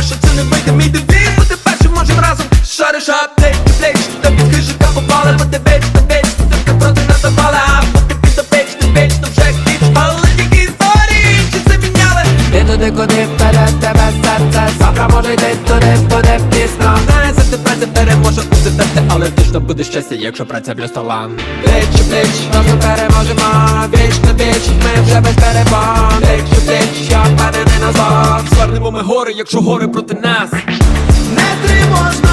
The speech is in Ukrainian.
не париш, що це не вийде мій девіз Бути першим можем разом. Шариш аптек, плеч, та під хижика попали Бо ти вечно, вечно, тільки проти нас запала Бо ти підопечний, вечно вже хтіч Але тільки історії, чи це міняли? Ти туди, куди вперед тебе серце? Завтра може йти туди, буде пізно. Знає, завжди праця переможе усе терти Але точно буде щастя, якщо праця плюс талант Плеч, плеч, Разом переможемо, віч на віч Ми вже без перебон Пліч у пліч, я впевнений назад Прагнемо ми гори, якщо гори проти нас. Не тривожно